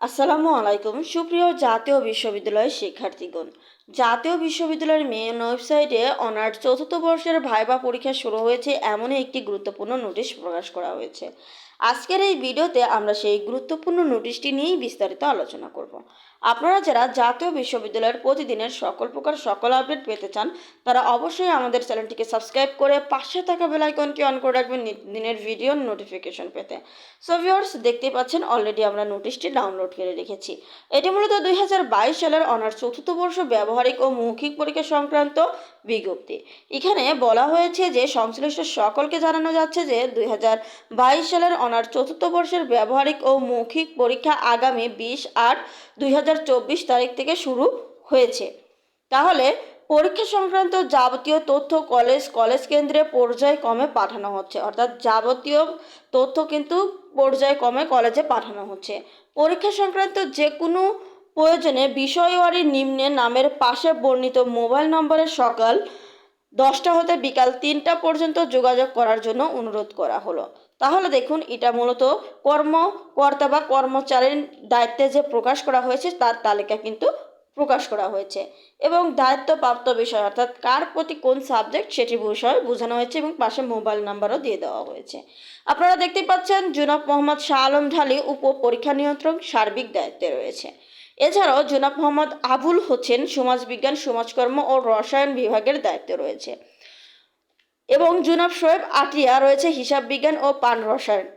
আসসালামু আলাইকুম। সুপ্রিয় জাতীয় বিশ্ববিদ্যালয়ের শিক্ষার্থীগণ, জাতীয় বিশ্ববিদ্যালয়ের মেন ওয়েবসাইটে অনার্স চতুর্থ বর্ষের ভাইবা পরীক্ষা শুরু হয়েছে এমনই একটি গুরুত্বপূর্ণ নোটিশ প্রকাশ করা হয়েছে। আজকের এই ভিডিওতে আমরা সেই গুরুত্বপূর্ণ নোটিশটি নিয়েই বিস্তারিত আলোচনা করব। আপনারা যারা জাতীয় বিশ্ববিদ্যালয়ের প্রতিদিনের সকল প্রকার সকল আপডেট পেতে চান, তারা অবশ্যই আমাদের চ্যানেলটিকে সাবস্ক্রাইব করে পাশে থাকা বেল আইকনটি অন করে রাখবেন দিনের ভিডিও নোটিফিকেশন পেতে। সো ভিউয়ার্স দেখতেই পাচ্ছেন অলরেডি আমরা নোটিশটি ডাউনলোড করে রেখেছি। এটি মূলত দুই হাজার বাইশ সালের অনার্স চতুর্থ বর্ষ ব্যবহারিক ও মৌখিক পরীক্ষা সংক্রান্ত বিজ্ঞপ্তি। এখানে বলা হয়েছে যে সংশ্লিষ্ট সকলকে জানানো যাচ্ছে যে দুই হাজার বাইশ সালের অনার্স চতুর্থ বর্ষের ব্যবহারিক ও মৌখিক পরীক্ষা আগামী বিশ আট দুই তারিখ থেকে শুরু হয়েছে। তাহলে পরীক্ষা সংক্রান্ত যাবতীয় তথ্য কলেজ কলেজ কেন্দ্রে পর্যায় পর্যায়ক্রমে পাঠানো হচ্ছে। অর্থাৎ যাবতীয় তথ্য কিন্তু পর্যায় পর্যায়ক্রমে কলেজে পাঠানো হচ্ছে। পরীক্ষা সংক্রান্ত যে কোনো প্রয়োজনে বিষয়ওয়ারি নিম্নে নামের পাশে বর্ণিত মোবাইল নম্বরে সকাল দশটা হতে বিকাল তিনটা পর্যন্ত যোগাযোগ করার জন্য অনুরোধ করা হলো। তাহলে দেখুন, এটা মূলত কর্মকর্তা বা কর্মচারীর দায়িত্বে যে প্রকাশ করা হয়েছে, তার তালিকা কিন্তু প্রকাশ করা হয়েছে এবং দায়িত্বপ্রাপ্ত বিষয়, অর্থাৎ কার প্রতি কোন সাবজেক্ট সেটি বিষয় বোঝানো হয়েছে এবং পাশে মোবাইল নাম্বারও দিয়ে দেওয়া হয়েছে। আপনারা দেখতে পাচ্ছেন, জুনাব মোহাম্মদ শাহ আলম ঢালি উপ পরীক্ষা নিয়ন্ত্রক, সার্বিক দায়িত্বে রয়েছে। এছাড়াও জুনাব মোহাম্মদ আবুল হোসেন সমাজবিজ্ঞান, সমাজকর্ম ও রসায়ন বিভাগের দায়িত্বে রয়েছে এবং জুনাব শোয়েব আটিয়া রয়েছে হিসাব বিজ্ঞান ও পান রসায়ন।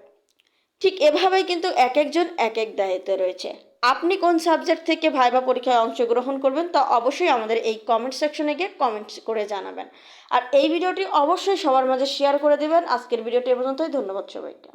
ঠিক এভাবেই কিন্তু এক একজন এক এক দায়িত্বে রয়েছে। আপনি কোন সাবজেক্ট থেকে ভাইবা পরীক্ষায় অংশগ্রহণ করবেন তা অবশ্যই আমাদের এই কমেন্ট সেকশনে গিয়ে কমেন্ট করে জানাবেন। আর এই ভিডিওটি অবশ্যই সবার মাঝে শেয়ার করে দেবেন। আজকের ভিডিওটি এ পর্যন্তই। ধন্যবাদ সবাইকে।